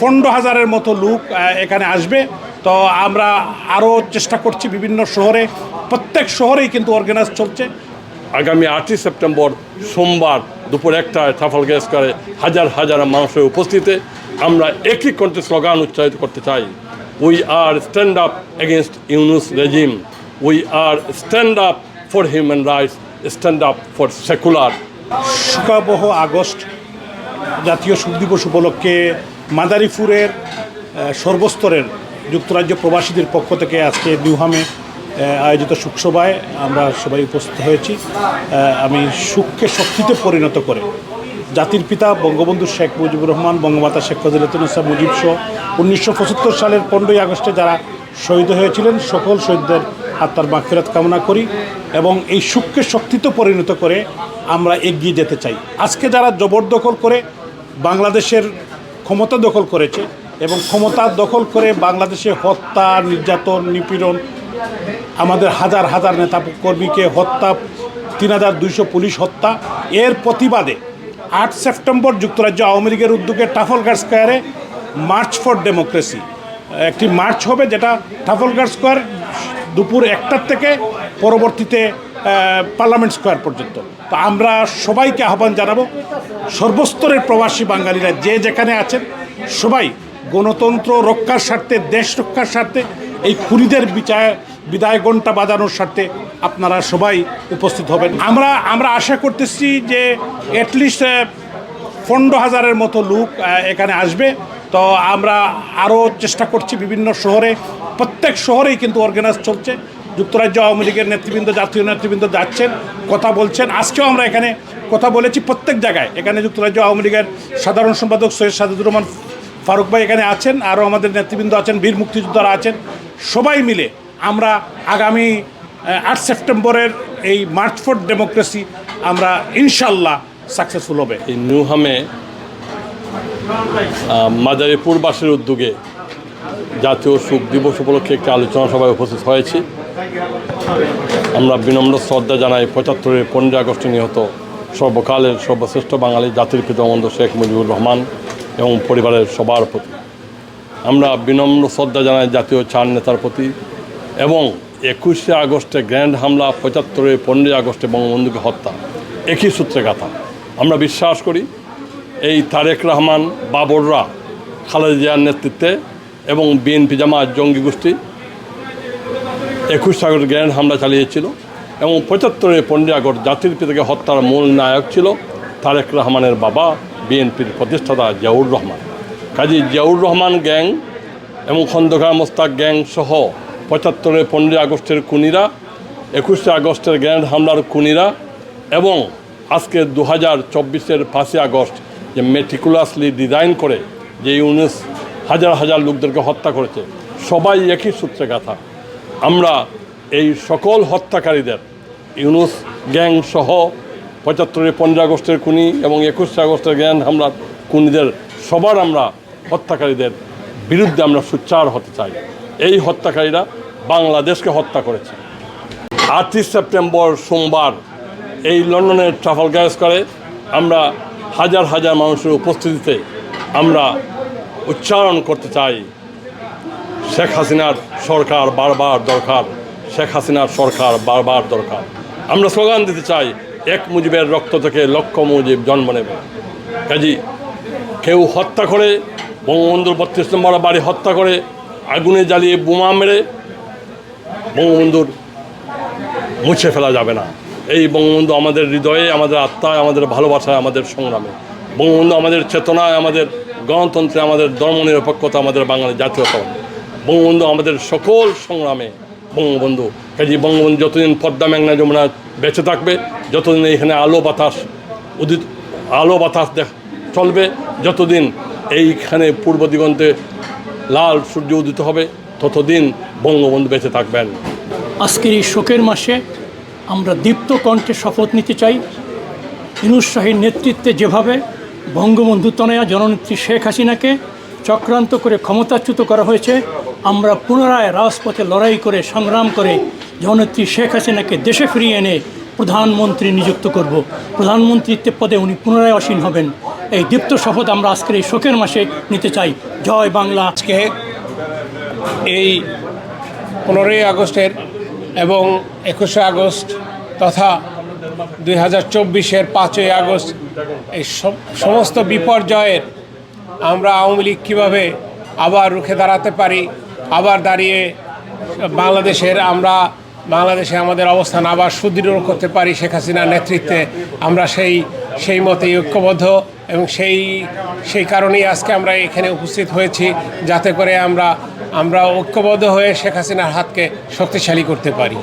পনেরো হাজারের মতো লোক এখানে আসবে। তো আমরা আরও চেষ্টা করছি বিভিন্ন শহরে প্রত্যেক শহরেই কিন্তু অর্গানাইজ চলছে। আগামী আটই সেপ্টেম্বর সোমবার দুপুর একটায় সাফল গ্যাস করে হাজার হাজার মানুষের উপস্থিতিতে আমরা একই কণ্ঠে স্লোগান উচ্চারিত করতে চাই। We are stand up against Yunus regime we are stand up for human rights stand up for secular শুকাবহ August জাতীয় শোক দিবস উপলক্ষে মাদারীপুরের সর্বস্তরের যুক্তরাজ্য প্রবাসীদের পক্ষ থেকে আজকে নিউহামে আয়োজিত শোকসভায় আমরা সবাই উপস্থিত হয়েছি। আমি সুখকে শক্তিতে পরিণত করে জাতির পিতা বঙ্গবন্ধু শেখ মুজিবুর রহমান, বঙ্গমাতা শেখ ফজিলতুন্নেসা মুজিব সহ উনিশশো পঁচাত্তর সালের পনেরোই আগস্টে যারা শহীদ হয়েছিলেন, সকল শহীদদের আত্মার মাগফিরাত কামনা করি এবং এই সুখকে শক্তিতে পরিণত করে আমরা এগিয়ে যেতে চাই। আজকে যারা জবরদখল করে বাংলাদেশের ক্ষমতা দখল করেছে এবং ক্ষমতা দখল করে বাংলাদেশে হত্যা, নির্যাতন, নিপীড়ন, আমাদের হাজার হাজার নেতা কর্মীকে হত্যা, তিন হাজার দুইশো পুলিশ হত্যা, এর প্রতিবাদে আট সেপ্টেম্বর যুক্তরাজ্য আওয়ামী লীগের উদ্যোগে টাফলগার স্কোয়ারে মার্চ ফর ডেমোক্রেসি। একটি মার্চ হবে যেটা টাফলগার স্কোয়ার দুপুর একটার থেকে পরবর্তীতে পার্লামেন্ট স্কোয়ার পর্যন্ত। তো আমরা সবাইকে আহ্বান জানাব, সর্বস্তরের প্রবাসী বাঙালিরা যে যেখানে আছেন, সবাই গণতন্ত্র রক্ষার স্বার্থে, দেশ রক্ষার স্বার্থে, এই খুনিদের বিচার, বিদায় ঘণ্টা বাজানোর স্বার্থে আপনারা সবাই উপস্থিত হবেন। আমরা আমরা আশা করতেছি যে অ্যাটলিস্ট পনেরো হাজারের মতো লোক এখানে আসবে। তো আমরা আরও চেষ্টা করছি বিভিন্ন শহরে, প্রত্যেক শহরেই কিন্তু অর্গানাইজ চলছে। যুক্তরাজ্য আওয়ামী লীগের নেতৃবৃন্দ, জাতীয় নেতৃবৃন্দ যাচ্ছেন, কথা বলছেন। আজকেও আমরা এখানে কথা বলেছি প্রত্যেক জায়গায়। এখানে যুক্তরাজ্য আওয়ামী লীগের সাধারণ সম্পাদক সৈয়দ সাজিদুর রহমান ফারুক ভাই এখানে আছেন, আরও আমাদের নেতৃবৃন্দ আছেন, বীর মুক্তিযোদ্ধারা আছেন। সবাই মিলে আমরা আগামী আট সেপ্টেম্বরের এই মার্চ ফর ডেমোক্রেসি আমরা ইনশাল্লাহ সাকসেসফুল হবে। নিউহামে মাদারীপুরবাসীর উদ্যোগে জাতীয় শোক দিবস উপলক্ষে একটি আলোচনা সভায় উপস্থিত হয়েছি। আমরা বিনম্র শ্রদ্ধা জানাই পঁচাত্তরের পনেরোই আগস্টে নিহত সর্বকালের সর্বশ্রেষ্ঠ বাঙালি জাতির পিতা বন্ধু শেখ মুজিবুর রহমান এবং পরিবারের সবার প্রতি। আমরা বিনম্র শ্রদ্ধা জানাই জাতীয় চার নেতার প্রতি এবং একুশে আগস্টে গ্র্যান্ড হামলা, পঁচাত্তরের পনেরোই আগস্টে বঙ্গবন্ধুকে হত্যা, একই সূত্রে গাথা। আমরা বিশ্বাস করি এই তারেক রহমান, বাবররা, খালেদা জিয়ার নেতৃত্বে এবং বিএনপি জামাত জঙ্গি গোষ্ঠী একুশ আগস্ট গ্র্যান্ড হামলা চালিয়েছিল এবং পঁচাত্তরের পনেরোই আগস্ট জাতির পিতাকে হত্যার মূল নায়ক ছিল তারেক রহমানের বাবা, বিএনপির প্রতিষ্ঠাতা জিয়াউর রহমান। কাজী জিয়াউর রহমান গ্যাং এবং খন্দকার মোস্তাক গ্যাং সহ পঁচাত্তরের পনেরোই আগস্টের খুনিরা, একুশে আগস্টের গ্র্যান্ড হামলার খুনিরা এবং আজকে দু হাজার চব্বিশের পাঁচই আগস্ট যে মেটিকুলাসলি ডিজাইন করে যে ইউনুস হাজার হাজার লোকদেরকে হত্যা করেছে। সবাই একই সূত্রে গাথা। আমরা এই সকল হত্যাকারীদের, ইউনুস গ্যাং সহ পঁচাত্তরের পনেরো আগস্টের খুনি এবং একুশে আগস্টের গ্যাং হামলার খুনিদের, সবার আমরা হত্যাকারীদের বিরুদ্ধে আমরা সোচ্চার হতে চাই। এই হত্যাকারীরা বাংলাদেশকে হত্যা করেছে। আটই সেপ্টেম্বর সোমবার এই লন্ডনের ট্রাফালগার স্কোয়ারে আমরা হাজার হাজার মানুষের উপস্থিতিতে আমরা উচ্চারণ করতে চাই। শেখ হাসিনার সরকার বারবার দরকার। শেখ হাসিনার সরকার বারবার দরকার। আমরা স্লোগান দিতে চাই, এক মুজিবের রক্ত থেকে লক্ষ মুজিব জন্ম নেবে। কাজী, কেউ হত্যা করে, বঙ্গবন্ধুর বত্রিশ নম্বর বাড়ি হত্যা করে, আগুনে জ্বালিয়ে বোমা মেরে বঙ্গবন্ধুর মুছে ফেলা যাবে না। এই বঙ্গবন্ধু আমাদের হৃদয়ে, আমাদের আত্মায়, আমাদের ভালোবাসায়, আমাদের সংগ্রামে। বঙ্গবন্ধু আমাদের চেতনায়, আমাদের গণতন্ত্রে আমাদের ধর্মনিরপেক্ষতা আমাদের বাঙালি জাতীয়তা বঙ্গবন্ধু আমাদের সকল সংগ্রামে বঙ্গবন্ধু। কাজে বঙ্গবন্ধু যতদিন পদ্মা মেঘনা যমুনা বেঁচে থাকবে, যতদিন এখানে আলো বাতাস উদিত আলো বাতাস দেখ চলবে, যতদিন এইখানে পূর্ব দিগন্তে লাল সূর্য উদিত হবে, ততদিন বঙ্গবন্ধু বেঁচে থাকবেন। আজকের এই শোকের মাসে আমরা দীপ্ত কণ্ঠে শপথ নিতে চাই। ইনুস শাহীর নেতৃত্বে যেভাবে বঙ্গবন্ধু তনয়া জননেত্রী শেখ হাসিনাকে চক্রান্ত করে ক্ষমতাচ্যুত করা হয়েছে। আমরা পুনরায় রাজপথে লড়াই করে, সংগ্রাম করে জননেত্রী শেখ হাসিনাকে দেশে ফিরিয়ে এনে প্রধানমন্ত্রী নিযুক্ত করব। প্রধানমন্ত্রীত্বের পদে উনি পুনরায় আসীন হবেন। এই দীপ্ত শপথ আমরা আজকের এই শোকের মাসে নিতে চাই। জয় বাংলা। আজকে এই পনেরোই আগস্টের এবং একুশে আগস্ট তথা দুই হাজার চব্বিশের পাঁচই আগস্ট, এই সমস্ত বিপর্যয়ের আমরা আওয়ামী লীগ কীভাবে আবার রুখে দাঁড়াতে পারি, আবার দাঁড়িয়ে বাংলাদেশের আমরা বাংলাদেশে আমাদের অবস্থান আবার সুদৃঢ় করতে পারি শেখ হাসিনার নেতৃত্বে, আমরা সেই সেই মতেই ঐক্যবদ্ধ এবং সেই সেই কারণেই আজকে আমরা এখানে উপস্থিত হয়েছি যাতে করে আমরা আমরা ঐক্যবদ্ধ হয়ে শেখ হাসিনার হাতকে শক্তিশালী করতে পারি।